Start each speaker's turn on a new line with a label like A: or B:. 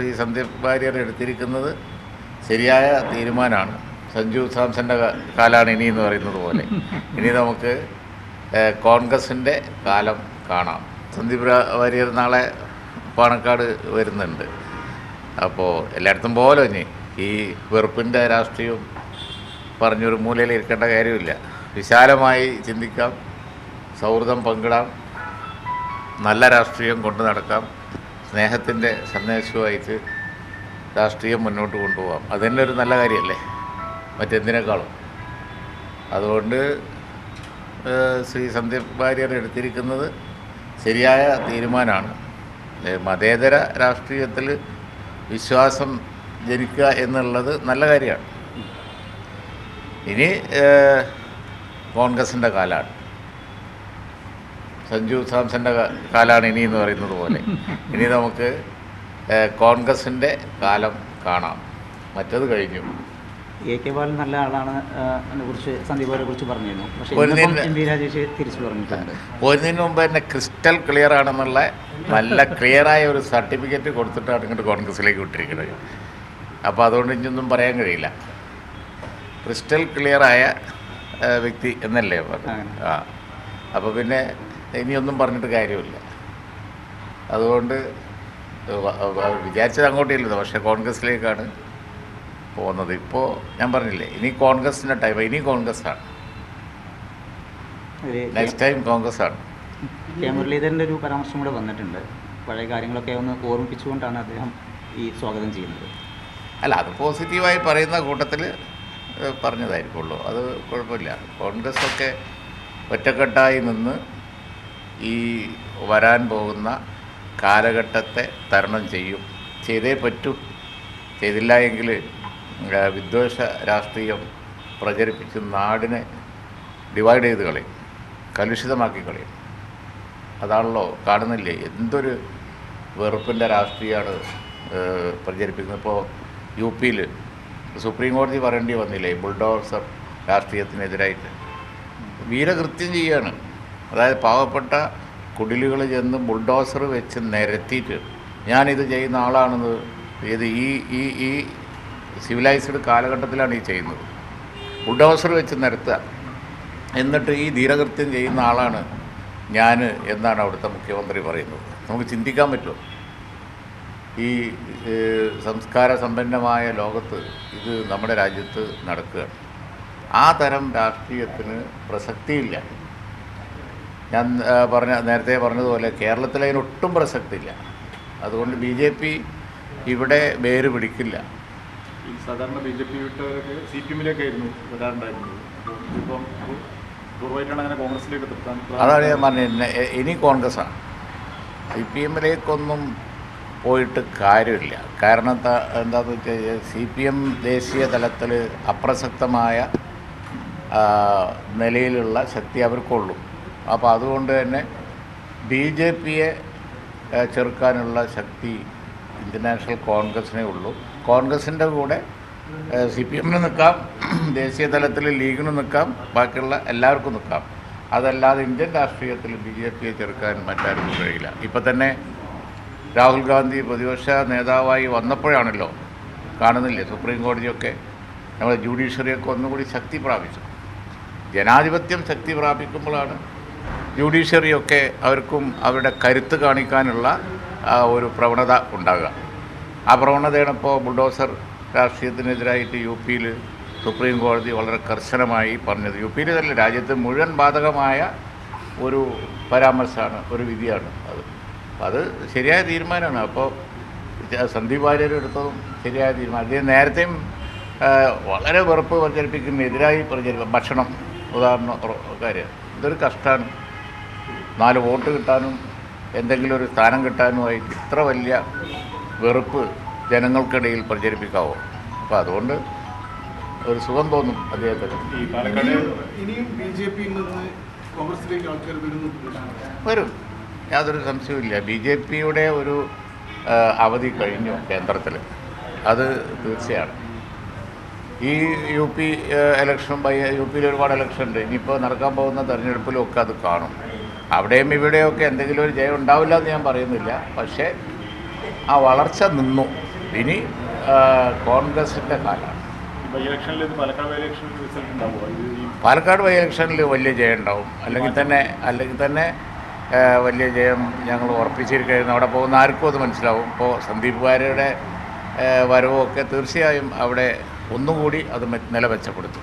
A: ശ്രീ സന്ദീപ് വാര്യർ എടുത്തിരിക്കുന്നത് ശരിയായ തീരുമാനമാണ്. സഞ്ജു സാംസന്റെ കാലാണ് ഇനി എന്ന് പറയുന്നത് പോലെ. ഇനി നമുക്ക് കോൺഗ്രസിന്റെ കാലം കാണാം. സന്ദീപ് വാര്യർ നാളെ പാണക്കാട് വരുന്നുണ്ട്. അപ്പോൾ എല്ലായിടത്തും പോലെ ഇനി ഈ വെറുപ്പിന്റെ രാഷ്ട്രീയവും പറഞ്ഞൊരു മൂലയിൽ ഇരിക്കേണ്ട കാര്യമില്ല. വിശാലമായി ചിന്തിക്കാം സൗഹൃദം പങ്കിടാം നല്ല രാഷ്ട്രീയം കൊണ്ടു നടക്കാം. സ്നേഹത്തിന്റെ സന്ദേശവുമായിട്ട് രാഷ്ട്രീയം മുന്നോട്ട് കൊണ്ടുപോകാം അതുതന്നെ ഒരു നല്ല കാര്യമല്ലേ? മറ്റെന്തിനേക്കാളും. അതുകൊണ്ട് ശ്രീ സന്ദീപ് ഭാര്യർ എടുത്തിരിക്കുന്നത് ശരിയായ തീരുമാനമാണ്. മതേതര രാഷ്ട്രീയത്തിൽ വിശ്വാസം ജനിക്കുക എന്നുള്ളത് നല്ല കാര്യമാണ്. ഇനി കോൺഗ്രസിന്റെ കാലമാണ് സഞ്ജു സാംസന്റെ കാലാണ് ഇനി എന്ന് പറയുന്നത് പോലെ. ഇനി നമുക്ക് കോൺഗ്രസിന്റെ കോൺഗ്രസിന്റെ കാലം കാണാം. മറ്റത് കഴിഞ്ഞു.
B: എ കെ ബാലൻ നല്ല ആളാണ് കുറിച്ച് സന്ദീപാലെ കുറിച്ച് പറഞ്ഞിരുന്നു. പക്ഷേ എം വി രാജേഷ് തിരിച്ചു പറഞ്ഞിട്ടുണ്ട്.
A: പോരുന്നതിന് മുമ്പ് തന്നെ ക്രിസ്റ്റൽ ക്ലിയർ ആണെന്നുള്ള നല്ല ക്ലിയറായ ഒരു സർട്ടിഫിക്കറ്റ് കൊടുത്തിട്ടാണ് ഇങ്ങോട്ട് കോൺഗ്രസിലേക്ക് വിട്ടിരിക്കുന്നത്. അപ്പോൾ അതുകൊണ്ട് ഇനിയൊന്നും പറയാൻ കഴിയില്ല. ക്രിസ്റ്റൽ ക്ലിയറായ വ്യക്തി എന്നല്ലേ ആ. അപ്പോൾ പിന്നെ ഇനിയൊന്നും പറഞ്ഞിട്ട് കാര്യമില്ല. അതുകൊണ്ട് വിചാരിച്ചത് അങ്ങോട്ടില്ലല്ലോ പക്ഷേ കോൺഗ്രസിലേക്കാണ് പോകുന്നത്. ഇപ്പോൾ ഞാൻ പറഞ്ഞില്ലേ ഇനി കോൺഗ്രസിന്റെ ടൈം ഇനി കോൺഗ്രസ്സാണ്.
B: ആണ്
A: നെക്സ്റ്റ് ടൈം കോൺഗ്രസ്സാണ്.
B: കെ മുരളീധരന്റെ ഒരു പരാമർശം കൂടെ വന്നിട്ടുണ്ട്. പഴയ കാര്യങ്ങളൊക്കെ ഒന്ന് ഓർമ്മിപ്പിച്ചുകൊണ്ടാണ് അദ്ദേഹം ഈ സ്വാഗതം ചെയ്യുന്നത്.
A: അല്ല അത് പോസിറ്റീവായി പറയുന്ന കൂട്ടത്തിൽ പറഞ്ഞതായിരിക്കുള്ളൂ. അത് കുഴപ്പമില്ല. കോൺഗ്രസ് ഒക്കെ ഒറ്റക്കെട്ടായി നിന്ന് ഈ വരാൻ പോകുന്ന കാലഘട്ടത്തെ തരണം ചെയ്യും. ചെയ്തേ പറ്റൂ. ചെയ്തില്ല എങ്കിൽ വിദ്വേഷ രാഷ്ട്രീയം പ്രചരിപ്പിച്ച് നാടിനെ ഡിവൈഡ് ചെയ്ത് കളയും. കലുഷിതമാക്കി കളയും. അതാണല്ലോ കാണുന്നില്ലേ? എന്തൊരു വെറുപ്പിന്റെ രാഷ്ട്രീയമാണ് പ്രചരിപ്പിക്കുന്നത്. ഇപ്പോൾ യു പിയിൽ സുപ്രീം കോടതി പറയേണ്ടി വന്നില്ലേ? ബുൾഡോസർ രാഷ്ട്രീയത്തിനെതിരായിട്ട്. വീരകൃത്യം ചെയ്യാണ്. അതായത് പാവപ്പെട്ട കുടിലുകൾ ചെന്ന് ബുൾഡോസർ വെച്ച് നിരത്തിയിട്ട് ഞാനിത് ചെയ്യുന്ന ആളാണെന്ന് ഇത് ഈ ഈ ഈ സിവിലൈസ്ഡ് കാലഘട്ടത്തിലാണ് ഈ ചെയ്യുന്നത്. ബുൾഡോസർ വെച്ച് നിരത്തുക. എന്നിട്ട് ഈ ധീരകൃത്യം ചെയ്യുന്ന ആളാണ് ഞാൻ എന്നാണ് അവിടുത്തെ മുഖ്യമന്ത്രി പറയുന്നത്. നമുക്ക് ചിന്തിക്കാൻ പറ്റുമോ? ഈ സംസ്കാര സമ്പന്നമായ ലോകത്ത് ഇത് നമ്മുടെ രാജ്യത്ത് നടക്കുകയാണ്. ആ തരം രാഷ്ട്രീയത്തിന് പ്രസക്തിയില്ല. ഞാൻ പറഞ്ഞ നേരത്തെ പറഞ്ഞതുപോലെ കേരളത്തിൽ അതിന് ഒട്ടും പ്രസക്തിയില്ല. അതുകൊണ്ട് ബി ജെ പി ഇവിടെ വേര് പിടിക്കില്ല.
C: ഈ സാധാരണ ബി ജെ പി വിട്ടവരൊക്കെ സി പി എമ്മിലേക്ക് ആയിരുന്നു വരാറുണ്ടായിരുന്നത്. ഇപ്പം പൂർവമായിട്ടാണ് അങ്ങനെ കോൺഗ്രസിലേക്ക് എത്താൻ
A: അതാണ് ഞാൻ പറഞ്ഞത്. ഇനി കോൺഗ്രസ്സാണ് സി പി എമ്മിലേക്കൊന്നും പോയിട്ട് കാര്യമില്ല. കാരണം എന്താ- എന്താണെന്ന് വെച്ച് കഴിഞ്ഞാൽ സി പി എം ദേശീയ തലത്തിൽ അപ്രസക്തമായ നിലയിലുള്ള ശക്തി അവർക്കുള്ളൂ. അപ്പോൾ അതുകൊണ്ട് തന്നെ ബി ജെ പിയെ ചെറുക്കാനുള്ള ശക്തി ഇന്ത്യൻ നാഷണൽ കോൺഗ്രസിനെ ഉള്ളൂ. കോൺഗ്രസിന്റെ കൂടെ സി പി എമ്മിന് നിൽക്കാം ദേശീയ തലത്തിൽ ലീഗിന് നിൽക്കാം ബാക്കിയുള്ള എല്ലാവർക്കും നിൽക്കാം. അതല്ലാതെ ഇന്ത്യൻ രാഷ്ട്രീയത്തിൽ ബി ജെ പിയെ ചെറുക്കാൻ മറ്റാർക്കും കഴിയില്ല ഇപ്പം തന്നെ രാഹുൽ ഗാന്ധി പ്രതിപക്ഷ നേതാവായി വന്നപ്പോഴാണല്ലോ കാണുന്നില്ലേ സുപ്രീം കോടതിയൊക്കെ നമ്മുടെ ജുഡീഷ്യറിയൊക്കെ ഒന്നുകൂടി ശക്തി പ്രാപിച്ചു. ജനാധിപത്യം ശക്തി പ്രാപിക്കുമ്പോഴാണ് ജുഡീഷ്യറിയൊക്കെ അവർക്കും അവരുടെ കരുത്ത് കാണിക്കാനുള്ള ഒരു പ്രവണത ഉണ്ടാകുക. ആ പ്രവണതയാണ് ഇപ്പോൾ ബുൾഡോസർ രാഷ്ട്രീയത്തിനെതിരായിട്ട് യു പിയിൽ സുപ്രീം കോടതി വളരെ കർശനമായി പറഞ്ഞത്. യു പിയിൽ തന്നെ രാജ്യത്ത് മുഴുവൻ ബാധകമായ ഒരു പരാമർശമാണ് ഒരു വിധിയാണ് അത്. അത് ശരിയായ തീരുമാനമാണ്. അപ്പോൾ സന്ദീപ് വാര്യർ എടുത്തതും ശരിയായ തീരുമാനം. അദ്ദേഹം നേരത്തെയും വളരെ വെറുപ്പ് പ്രചരിപ്പിക്കുന്നതിനെതിരായി പ്രചരിപ്പ ഭക്ഷണം ഉദാഹരണം കാര്യം ഇതൊരു കഷ്ടമാണ് നാല് വോട്ട് കിട്ടാനും എന്തെങ്കിലും ഒരു സ്ഥാനം കിട്ടാനുമായിട്ട് ഇത്ര വലിയ വെറുപ്പ് ജനങ്ങൾക്കിടയിൽ പ്രചരിപ്പിക്കാവോ? അപ്പോൾ അതുകൊണ്ട് ഒരു സുഖം തോന്നും അദ്ദേഹത്തിന്.
C: ഈ പാലക്കാട്
D: ഇനിയും ബി ജെ പിയിൽ നിന്ന് കോൺഗ്രസിലേക്ക് ആൾക്കാർ വരുന്നു
A: വരും. യാതൊരു സംശയവുമില്ല. ബി ജെ പിയുടെ ഒരു അവധി കഴിഞ്ഞു കേന്ദ്രത്തിൽ. അത് തീർച്ചയാണ്. ഈ U P election by U പിയിൽ ഒരുപാട് ഇലക്ഷൻ ഉണ്ട്. ഇനിയിപ്പോൾ നടക്കാൻ പോകുന്ന തെരഞ്ഞെടുപ്പിലും ഒക്കെ അത് കാണും. അവിടെയും ഇവിടെയൊക്കെ എന്തെങ്കിലും ഒരു ജയം ഉണ്ടാവില്ല എന്ന് ഞാൻ പറയുന്നില്ല. പക്ഷേ ആ വളർച്ച നിന്നു. ഇനി കോൺഗ്രസിന്റെ കാലമാണ്
C: പാലക്കാട് ബൈ ഇലക്ഷനിൽ
A: വലിയ ജയം ഉണ്ടാവും. അല്ലെങ്കിൽ തന്നെ അല്ലെങ്കിൽ തന്നെ വലിയ ജയം ഞങ്ങൾ ഉറപ്പിച്ചിരിക്കുന്നു അവിടെ പോകുന്ന ആർക്കും അത് മനസ്സിലാവും. ഇപ്പോൾ സന്ദീപ് വാര്യയുടെ വരവുമൊക്കെ തീർച്ചയായും അവിടെ ഒന്നുകൂടി അത് മെ- നില മെച്ചപ്പെടുത്തും